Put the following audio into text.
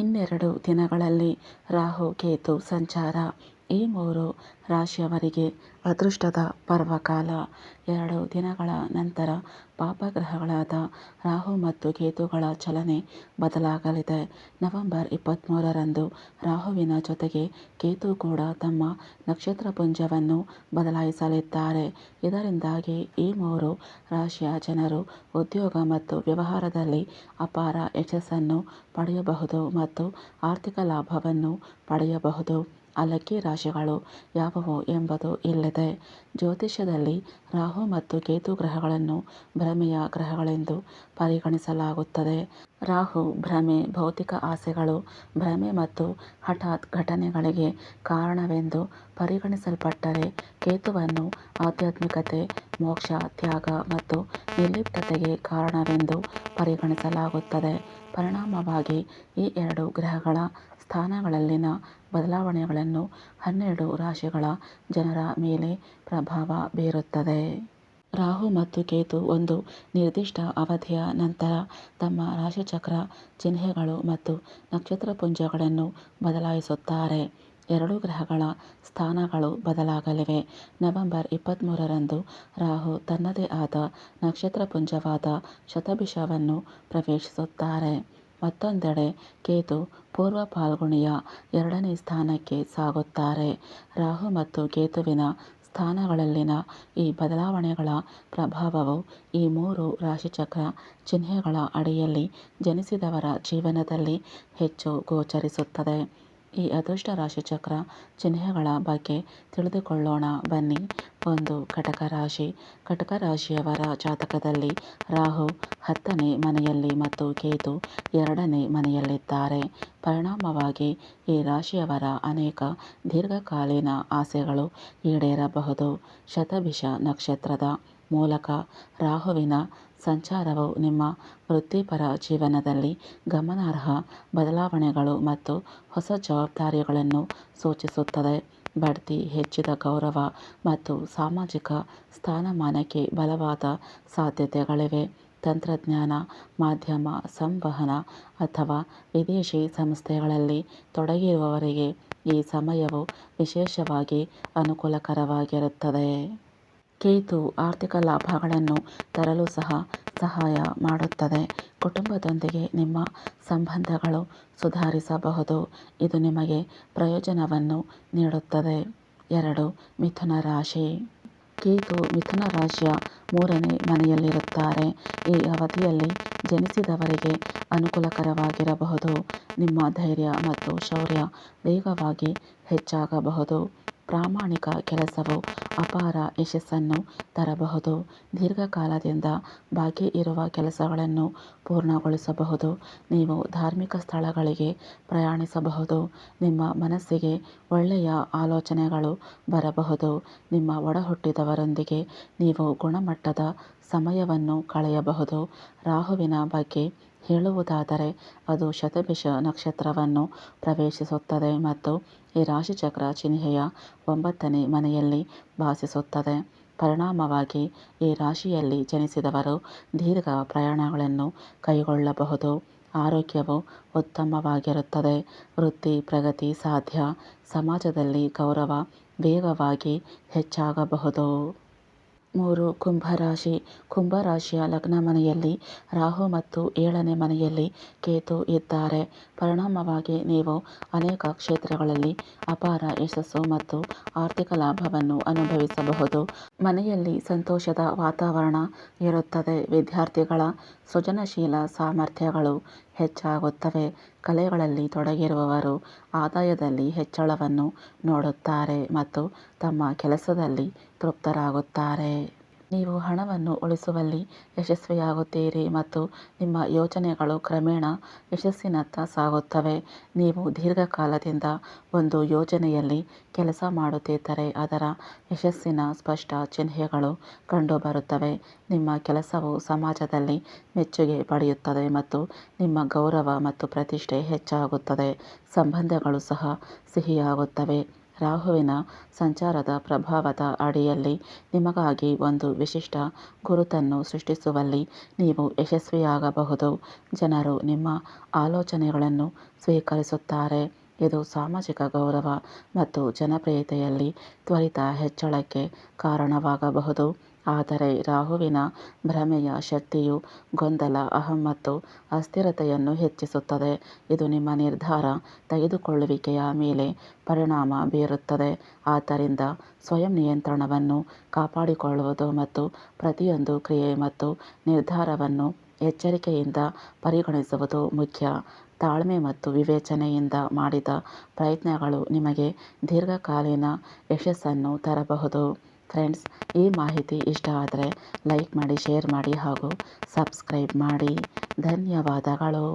ಇನ್ನೆರಡು ದಿನಗಳಲ್ಲಿ ರಾಹು ಕೇತು ಸಂಚಾರ. ಈ ಮೂರು ರಾಶಿಯವರಿಗೆ ಅದೃಷ್ಟದ ಪರ್ವಕಾಲ. ಎರಡು ದಿನಗಳ ನಂತರ ಪಾಪಗ್ರಹಗಳಾದ ರಾಹು ಮತ್ತು ಕೇತುಗಳ ಚಲನೆ ಬದಲಾಗಲಿದೆ. ನವೆಂಬರ್ ಇಪ್ಪತ್ತ್ಮೂರರಂದು ರಾಹುವಿನ ಜೊತೆಗೆ ಕೇತು ಕೂಡ ತಮ್ಮ ನಕ್ಷತ್ರಪುಂಜವನ್ನು ಬದಲಾಯಿಸಲಿದ್ದಾರೆ. ಇದರಿಂದಾಗಿ ಈ ಮೂರು ರಾಶಿಯ ಜನರು ಉದ್ಯೋಗ ಮತ್ತು ವ್ಯವಹಾರದಲ್ಲಿ ಅಪಾರ ಯಶಸ್ಸನ್ನು ಪಡೆಯಬಹುದು ಮತ್ತು ಆರ್ಥಿಕ ಲಾಭವನ್ನು ಪಡೆಯಬಹುದು. ಲಕ್ಕಿ ರಾಶಿಗಳು ಯಾವುವು ಎಂಬುದು ಇಲ್ಲಿದೆ. ಜ್ಯೋತಿಷ್ಯದಲ್ಲಿ ರಾಹು ಮತ್ತು ಕೇತು ಗ್ರಹಗಳನ್ನು ಭ್ರಮೆಯ ಗ್ರಹಗಳೆಂದು ಪರಿಗಣಿಸಲಾಗುತ್ತದೆ. ರಾಹು ಭ್ರಮೆ, ಭೌತಿಕ ಆಸೆಗಳು, ಭ್ರಮೆ ಮತ್ತು ಹಠಾತ್ ಘಟನೆಗಳಿಗೆ ಕಾರಣವೆಂದು ಪರಿಗಣಿಸಲ್ಪಟ್ಟರೆ ಕೇತುವನ್ನು ಆಧ್ಯಾತ್ಮಿಕತೆ, ಮೋಕ್ಷ, ತ್ಯಾಗ ಮತ್ತು ನಿರ್ಲಿಪ್ತತೆಗೆ ಕಾರಣವೆಂದು ಪರಿಗಣಿಸಲಾಗುತ್ತದೆ. ಪರಿಣಾಮವಾಗಿ ಈ ಎರಡು ಗ್ರಹಗಳ ಸ್ಥಾನಗಳಲ್ಲಿನ ಬದಲಾವಣೆಗಳನ್ನು ಹನ್ನೆರಡು ರಾಶಿಗಳ ಜನರ ಮೇಲೆ ಪ್ರಭಾವ ಬೀರುತ್ತದೆ. ರಾಹು ಮತ್ತು ಕೇತು ಒಂದು ನಿರ್ದಿಷ್ಟ ಅವಧಿಯ ನಂತರ ತಮ್ಮ ರಾಶಿಚಕ್ರ ಚಿಹ್ನೆಗಳು ಮತ್ತು ನಕ್ಷತ್ರಪುಂಜಗಳನ್ನು ಬದಲಾಯಿಸುತ್ತಾರೆ. ಎರಡೂ ಗ್ರಹಗಳ ಸ್ಥಾನಗಳು ಬದಲಾಗಲಿವೆ. ನವೆಂಬರ್ ಇಪ್ಪತ್ತ್ಮೂರರಂದು ರಾಹು ತನ್ನದೇ ಆದ ನಕ್ಷತ್ರಪುಂಜವಾದ ಶತಭಿಷವನ್ನು ಪ್ರವೇಶಿಸುತ್ತಾರೆ. ಮತ್ತೊಂದೆಡೆ ಕೇತು ಪೂರ್ವ ಫಾಲ್ಗುಣಿಯ ಎರಡನೇ ಸ್ಥಾನಕ್ಕೆ ಸಾಗುತ್ತಾರೆ. ರಾಹು ಮತ್ತು ಕೇತುವಿನ ಸ್ಥಾನಗಳಲ್ಲಿನ ಈ ಬದಲಾವಣೆಗಳ ಪ್ರಭಾವವು ಈ ಮೂರು ರಾಶಿಚಕ್ರ ಚಿಹ್ನೆಗಳ ಅಡಿಯಲ್ಲಿ ಜನಿಸಿದವರ ಜೀವನದಲ್ಲಿ ಹೆಚ್ಚು ಗೋಚರಿಸುತ್ತದೆ. ಈ ಅದೃಷ್ಟ ರಾಶಿಚಕ್ರ ಚಿಹ್ನೆಗಳ ಬಗ್ಗೆ ತಿಳಿದುಕೊಳ್ಳೋಣ. ಬನ್ನಿ, ಒಂದು ಕಟಕ ರಾಶಿ. ಕಟಕ ರಾಶಿಯವರ ಜಾತಕದಲ್ಲಿ ರಾಹು ಹತ್ತನೇ ಮನೆಯಲ್ಲಿ ಮತ್ತು ಕೇತು ಎರಡನೇ ಮನೆಯಲ್ಲಿದ್ದಾರೆ. ಪರಿಣಾಮವಾಗಿ ಈ ರಾಶಿಯವರ ಅನೇಕ ದೀರ್ಘಕಾಲೀನ ಆಸೆಗಳು ಈಡೇರಬಹುದು. ಶತಭಿಷ ನಕ್ಷತ್ರದ ಮೂಲಕ ರಾಹುವಿನ ಸಂಚಾರವು ನಿಮ್ಮ ವೃತ್ತಿಪರ ಜೀವನದಲ್ಲಿ ಗಮನಾರ್ಹ ಬದಲಾವಣೆಗಳು ಮತ್ತು ಹೊಸ ಜವಾಬ್ದಾರಿಗಳನ್ನು ಸೂಚಿಸುತ್ತದೆ. ಬಡ್ತಿ, ಹೆಚ್ಚಿದ ಗೌರವ ಮತ್ತು ಸಾಮಾಜಿಕ ಸ್ಥಾನಮಾನಕ್ಕೆ ಬಲವಾದ ಸಾಧ್ಯತೆಗಳಿವೆ. ತಂತ್ರಜ್ಞಾನ, ಮಾಧ್ಯಮ, ಸಂವಹನ ಅಥವಾ ವಿದೇಶಿ ಸಂಸ್ಥೆಗಳಲ್ಲಿ ತೊಡಗಿರುವವರಿಗೆ ಈ ಸಮಯವು ವಿಶೇಷವಾಗಿ ಅನುಕೂಲಕರವಾಗಿರುತ್ತದೆ. ಕೇತು ಆರ್ಥಿಕ ಲಾಭಗಳನ್ನು ತರಲು ಸಹ ಸಹಾಯ ಮಾಡುತ್ತದೆ. ಕುಟುಂಬದೊಂದಿಗೆ ನಿಮ್ಮ ಸಂಬಂಧಗಳು ಸುಧಾರಿಸಬಹುದು. ಇದು ನಿಮಗೆ ಪ್ರಯೋಜನವನ್ನು ನೀಡುತ್ತದೆ. ಎರಡು, ಮಿಥುನ ರಾಶಿ. ಕೇತು ಮಿಥುನ ರಾಶಿಯ ಮೂರನೇ ಮನೆಯಲ್ಲಿರುತ್ತಾರೆ. ಈ ಅವಧಿಯಲ್ಲಿ ಜನಿಸಿದವರಿಗೆ ಅನುಕೂಲಕರವಾಗಿರಬಹುದು. ನಿಮ್ಮ ಧೈರ್ಯ ಮತ್ತು ಶೌರ್ಯ ವೇಗವಾಗಿ ಹೆಚ್ಚಾಗಬಹುದು. ಪ್ರಾಮಾಣಿಕ ಕೆಲಸವು ಅಪಾರ ಯಶಸ್ಸನ್ನು ತರಬಹುದು. ದೀರ್ಘಕಾಲದಿಂದ ಬಾಕಿ ಇರುವ ಕೆಲಸಗಳನ್ನು ಪೂರ್ಣಗೊಳಿಸಬಹುದು. ನೀವು ಧಾರ್ಮಿಕ ಸ್ಥಳಗಳಿಗೆ ಪ್ರಯಾಣಿಸಬಹುದು. ನಿಮ್ಮ ಮನಸ್ಸಿಗೆ ಒಳ್ಳೆಯ ಆಲೋಚನೆಗಳು ಬರಬಹುದು. ನಿಮ್ಮ ಒಡಹುಟ್ಟಿದವರೊಂದಿಗೆ ನೀವು ಗುಣಮಟ್ಟದ ಸಮಯವನ್ನು ಕಳೆಯಬಹುದು. ರಾಹುವಿನ ಬಗ್ಗೆ ಹೇಳುವುದಾದರೆ, ಅದು ಶತಭಿಷ ನಕ್ಷತ್ರವನ್ನು ಪ್ರವೇಶಿಸುತ್ತದೆ ಮತ್ತು ಈ ರಾಶಿಚಕ್ರ ಚಿಹ್ನೆಯ ಒಂಬತ್ತನೇ ಮನೆಯಲ್ಲಿ ಭಾಸಿಸುತ್ತದೆ ಪರಿಣಾಮವಾಗಿ, ಈ ರಾಶಿಯಲ್ಲಿ ಜನಿಸಿದವರು ದೀರ್ಘ ಪ್ರಯಾಣಗಳನ್ನು ಕೈಗೊಳ್ಳಬಹುದು. ಆರೋಗ್ಯವು ಉತ್ತಮವಾಗಿರುತ್ತದೆ. ವೃತ್ತಿ, ಪ್ರಗತಿ ಸಾಧ್ಯ. ಸಮಾಜದಲ್ಲಿ ಗೌರವ ವೇಗವಾಗಿ ಹೆಚ್ಚಾಗಬಹುದು. ಮೂರು ಕುಂಭ ರಾಶಿ. ಕುಂಭ ರಾಶಿಯ ಲಗ್ನ ಮನೆಯಲ್ಲಿ ರಾಹು ಮತ್ತು ಏಳನೇ ಮನೆಯಲ್ಲಿ ಕೇತು ಇದ್ದಾರೆ. ಪರಿಣಾಮವಾಗಿ ನೀವು ಅನೇಕ ಕ್ಷೇತ್ರಗಳಲ್ಲಿ ಅಪಾರ ಯಶಸ್ಸು ಮತ್ತು ಆರ್ಥಿಕ ಲಾಭವನ್ನು ಅನುಭವಿಸಬಹುದು. ಮನೆಯಲ್ಲಿ ಸಂತೋಷದ ವಾತಾವರಣ ಇರುತ್ತದೆ. ವಿದ್ಯಾರ್ಥಿಗಳ ಸೃಜನಶೀಲ ಸಾಮರ್ಥ್ಯಗಳು ಹೆಚ್ಚಾಗುತ್ತವೆ. ಕಲೆಗಳಲ್ಲಿ ತೊಡಗಿರುವವರು ಆದಾಯದಲ್ಲಿ ಹೆಚ್ಚಳವನ್ನು ನೋಡುತ್ತಾರೆ ಮತ್ತು ತಮ್ಮ ಕೆಲಸದಲ್ಲಿ ತೃಪ್ತರಾಗುತ್ತಾರೆ. ನೀವು ಹಣವನ್ನು ಉಳಿಸುವಲ್ಲಿ ಯಶಸ್ವಿಯಾಗುತ್ತೀರಿ ಮತ್ತು ನಿಮ್ಮ ಯೋಜನೆಗಳು ಕ್ರಮೇಣ ಯಶಸ್ಸಿನತ್ತ ಸಾಗುತ್ತವೆ. ನೀವು ದೀರ್ಘಕಾಲದಿಂದ ಒಂದು ಯೋಜನೆಯಲ್ಲಿ ಕೆಲಸ ಮಾಡುತ್ತಿದ್ದರೆ ಅದರ ಯಶಸ್ಸಿನ ಸ್ಪಷ್ಟ ಚಿಹ್ನೆಗಳು ಕಂಡುಬರುತ್ತವೆ. ನಿಮ್ಮ ಕೆಲಸವು ಸಮಾಜದಲ್ಲಿ ಮೆಚ್ಚುಗೆ ಪಡೆಯುತ್ತದೆ ಮತ್ತು ನಿಮ್ಮ ಗೌರವ ಮತ್ತು ಪ್ರತಿಷ್ಠೆ ಹೆಚ್ಚಾಗುತ್ತದೆ. ಸಂಬಂಧಗಳು ಸಹ ಸಿಹಿಯಾಗುತ್ತವೆ. ರಾಹುವಿನ ಸಂಚಾರದ ಪ್ರಭಾವದ ಅಡಿಯಲ್ಲಿ ನಿಮಗಾಗಿ ಒಂದು ವಿಶಿಷ್ಟ ಗುರುತನ್ನು ಸೃಷ್ಟಿಸುವಲ್ಲಿ ನೀವು ಯಶಸ್ವಿಯಾಗಬಹುದು. ಜನರು ನಿಮ್ಮ ಆಲೋಚನೆಗಳನ್ನು ಸ್ವೀಕರಿಸುತ್ತಾರೆ. ಇದು ಸಾಮಾಜಿಕ ಗೌರವ ಮತ್ತು ಜನಪ್ರಿಯತೆಯಲ್ಲಿ ತ್ವರಿತ ಹೆಚ್ಚಳಕ್ಕೆ ಕಾರಣವಾಗಬಹುದು. ಆದರೆ ರಾಹುವಿನ ಭ್ರಮೆಯ ಶಕ್ತಿಯು ಗೊಂದಲ ಅಹಂ ಮತ್ತು ಅಸ್ಥಿರತೆಯನ್ನು ಹೆಚ್ಚಿಸುತ್ತದೆ. ಇದು ನಿಮ್ಮ ನಿರ್ಧಾರ. ತೆಗೆದುಕೊಳ್ಳುವಿಕೆಯ ಮೇಲೆ ಪರಿಣಾಮ ಬೀರುತ್ತದೆ. ಆದ್ದರಿಂದ ಸ್ವಯಂ ನಿಯಂತ್ರಣವನ್ನು ಕಾಪಾಡಿಕೊಳ್ಳುವುದು ಮತ್ತು ಪ್ರತಿಯೊಂದು ಕ್ರಿಯೆ ಮತ್ತು ನಿರ್ಧಾರವನ್ನು ಎಚ್ಚರಿಕೆಯಿಂದ ಪರಿಗಣಿಸುವುದು ಮುಖ್ಯ. ತಾಳ್ಮೆ ಮತ್ತು ವಿವೇಚನೆಯಿಂದ ಮಾಡಿದ ಪ್ರಯತ್ನಗಳು ನಿಮಗೆ ದೀರ್ಘಕಾಲೀನ ಯಶಸ್ಸನ್ನು ತರಬಹುದು. ಫ್ರೆಂಡ್ಸ್ ಈ ಮಾಹಿತಿ ಇಷ್ಟ ಆದರೆ ಲೈಕ್ ಮಾಡಿ ಶೇರ್ ಮಾಡಿ ಹಾಗೂ ಸಬ್ಸ್ಕ್ರೈಬ್ ಮಾಡಿ. ಧನ್ಯವಾದಗಳು.